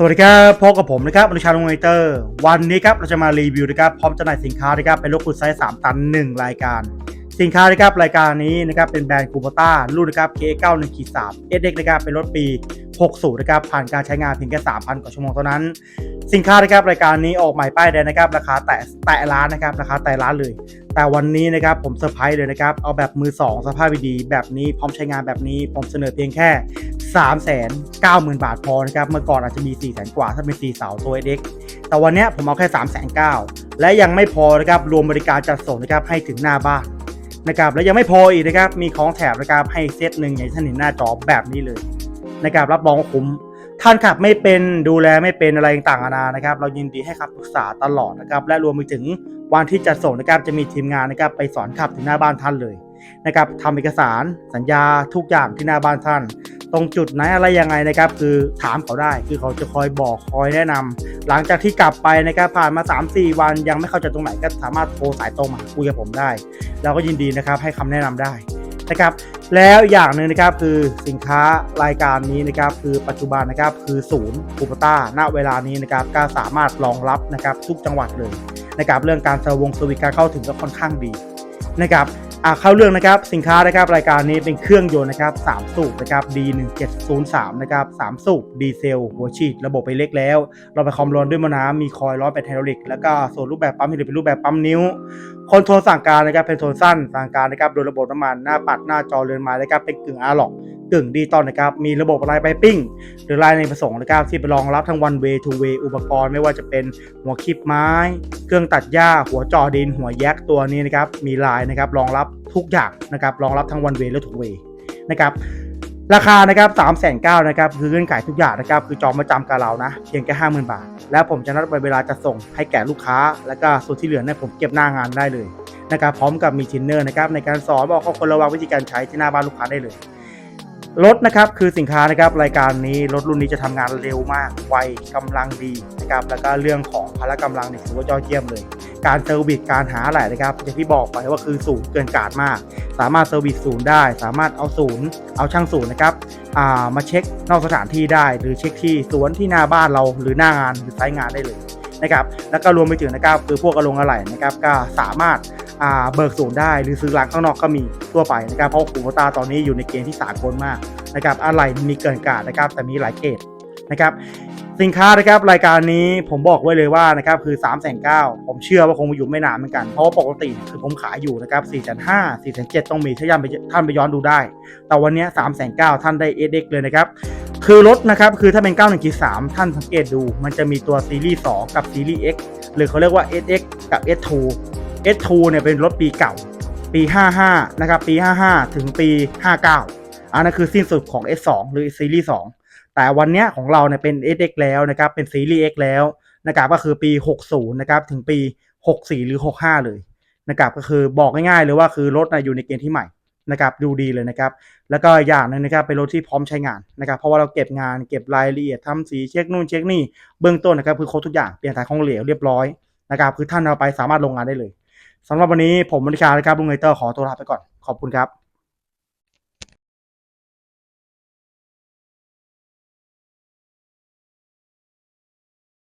สวัสดีครับพบกับผมนะครับอนุชาลงไนเตอร์ วันนี้ครับเราจะมารีวิวนะครับพร้อมจำหน่ายสินค้านะครับเป็นรถคุณไซส์ 3 ตัน 1 รายการ สินค้านะครับรายการนี้นะครับเป็นแบรนด์คูโบต้ารุ่นนะครับ K91 3 SX นะครับเป็นรถปี 60 นะครับผ่านการใช้งานเพียงแค่ 3,000 กว่าชั่วโมงเท่านั้น สินค้านะครับรายการนี้ออกใหม่ป้ายแดงนะครับราคาแตะแตะล้านนะครับราคาแตะล้านเลย แต่วันนี้นะครับผมเซอร์ไพรส์เลยนะครับเอาแบบมือ 2 สภาพดีแบบนี้พร้อมใช้งานแบบนี้ผมเสนอเพียงแค่ 3 9 0 0 0 0 บาทพอนะครับ เมื่อก่อนอาจจะมี 4 0 0 0 0กว่า ถ้าเป็น4เสาตัว SX แต่วันนี้ผมเอาแค่ 3 9 0 0 0และยังไม่พอนะครับ รวมบริการจัดส่งนะครับให้ถึงหน้าบ้านนะครับ และยังไม่พออีกนะครับ มีของแถมนะครับให้เซตหนึ่งอย่างที่ท่านเห็นหน้าจอแบบนี้เลยนะครับ รับรองคุ้ม ท่านขับไม่เป็นดูแลไม่เป็นอะไรต่างๆนานานะครับ เรายินดีให้คำปรึกษาตลอดนะครับ และรวมไปถึงวันที่จะส่งนะครับ จะมีทีมงานนะครับไปสอนขับถึงหน้าบ้านท่านเลยนะครับทำเอกสารสัญญาทุกอย่างที่หน้าบ้านท่าน ตรงจุดไหนอะไรยังไงนะครับ คือถามเขาได้ คือเขาจะคอยบอกคอยแนะนำหลังจากที่กลับไปนะครับผ่านมา 3-4 วันยังไม่เข้าใจตรงไหนก็สามารถโทรสายตรงมาคุยกับผมได้ เราก็ยินดีนะครับให้คำแนะนำได้นะครับแล้วอย่างหนึ่งนะครับคือสินค้ารายการนี้นะครับคือปัจจุบันนะครับคือศูนย์คูปต้าณเวลานี้นะครับก็สามารถรองรับนะครับทุกจังหวัดเลยนะครับเรื่องการเซอร์วงสวิตการเข้าถึงก็ค่อนข้างดีนะครับ อ่าเข้าเรื่องนะครับสินค้านะครับรายการนี้เป็นเครื่องยนต์นะครับ3สูบนะครับ D1703 นะครับ3สูบดีเซลหัวฉีดระบบไปเล็กแล้วเราไปคอมร้อนด้วยมะน้ำมีคอยล์ร้อนเป็นไฮดรอลิก แล้วก็ส่วนรูปแบบปั๊มไฮดรอลิกเป็นรูปแบบปั๊มนิ้วคอนโทรลสั่งการนะครับเป็นโทนสั้นสั่งการนะครับโดยระบบน้ำมันหน้าปัดหน้าจอเรือนไม้นะครับเป็นกึ่งอาร์ล็อก กึ่งดิจิตอลนะครับ มีระบบไลน์ไปปิ้ง หรือไลน์ในประสงค์นะครับที่ไปรองรับทั้ง one way two way อุปกรณ์ไม่ว่าจะเป็นหัวคลิปไม้ เครื่องตัดหญ้า หัวจอดิน หัวแยกตัวนี้นะครับ มีลายนะครับรองรับทุกอย่างนะครับ รองรับทั้ง one way และ two way นะครับราคานะครับ3 9 0 0 0นเก้านะครับ คือเงื่อนไขทุกอย่างนะครับ คือจองมาจำกับเรานะ เพียงแค่50,000บาท แล้วผมจะนัดไปเวลาจะส่งให้แก่ลูกค้า แล้วก็ส่วนที่เหลือเนี่ยผมเก็บหน้างานได้เลยนะครับ พร้อมกับมีทินเนอร์นะครับในการสอนบอกข้อควรระวังวิธีการใช้ที่หน้าบ้านลูกค้าได้เลย รถนะครับคือสินค้านะครับรายการนี้รถรุ่นนี้จะทำงานเร็วมากไวกำลังดีนะครับแล้วก็เรื่องของพละกำลังเนี่ยถือว่ายอดเยี่ยมเลย การเซอร์วิสการหาอะไรนะครับอย่างที่บอกไปว่าคือศูนย์เกินกาดมาก สามารถเซอร์วิสศูนย์ได้ สามารถเอาศูนย์เอาช่างศูนย์นะครับามาเช็คนอกสถานที่ได้ หรือเช็คที่สวนที่หน้าบ้านเราหรือหน้างานหรือไซต์งานได้เลยนะครับแล้วก็รวมไปถึงนะครับคือพวกกระลงอะไหล่นะครับก็สามารถ เบิกศูนย์ได้หรือซื้อร้านข้างนอกก็มีทั่วไปนะครับเพราะคูโบตาตอนนี้อยู่ในเกณฑ์ที่สากลมากนะครับอะไรมีเกินกาดนะครับแต่มีหลายเกรดนะครับสินค้านะครับรายการนี้ผมบอกไว้เลยว่านะครับคือ3ามแสนเผมเชื่อว่าคงอยู่ไม่นานเหมือนกัน เพราะปกติคือผมขายอยู่นะครับ4ี่แสนห้าสี่แสนเจ็ดต้องมีถ้าย้อนไปท่านไปย้อนดูได้ แต่วันนี้3ามแสนเท่านได้เอเด็กเลยนะครับคือรถนะครับคือถ้าเป็น 91 g 3ท่านสังเกตดู มันจะมีตัวซีรีส์ 2 กับซีรีส์ X หรือเขาเรียกว่า SX กับ S2 S2 เนี่ยเป็นรถปีเก่า ปี 55 นะครับ ปี 55 ถึงปี 59 อันนั้นคือสิ้นสุดของ S2 หรือซีรีส์2แต่วันเนี้ยของเราเนี่ยเป็น SX แล้วนะครับ เป็นซีรีส์ X แล้วนะครับก็คือปี 60 นะครับ ถึงปี 64 หรือ 65 เลยนะครับก็คือบอกง่ายๆเลยว่าคือรถนะอยู่ในเกณฑ์ที่ใหม่นะครับดูดีเลยนะครับ แล้วก็อย่างหนึงนะครับเป็นรถที่พร้อมใช้งานนะครับ เพราะว่าเราเก็บงานเก็บรายละเอียดทำสีเช็คนู่นเช็คนี่เบื้องต้นนะครับคือครบทุกอย่างเปลี่ยนถ่ายของเหลวเรียบร้อยนะครับคือท่านเอาไปสามารถลงงานได้เลย สำหรับวันนี้ผมมริการนะครับลุงเนเตอร์ขอตัวลาไปก่อน ขอบคุณครับ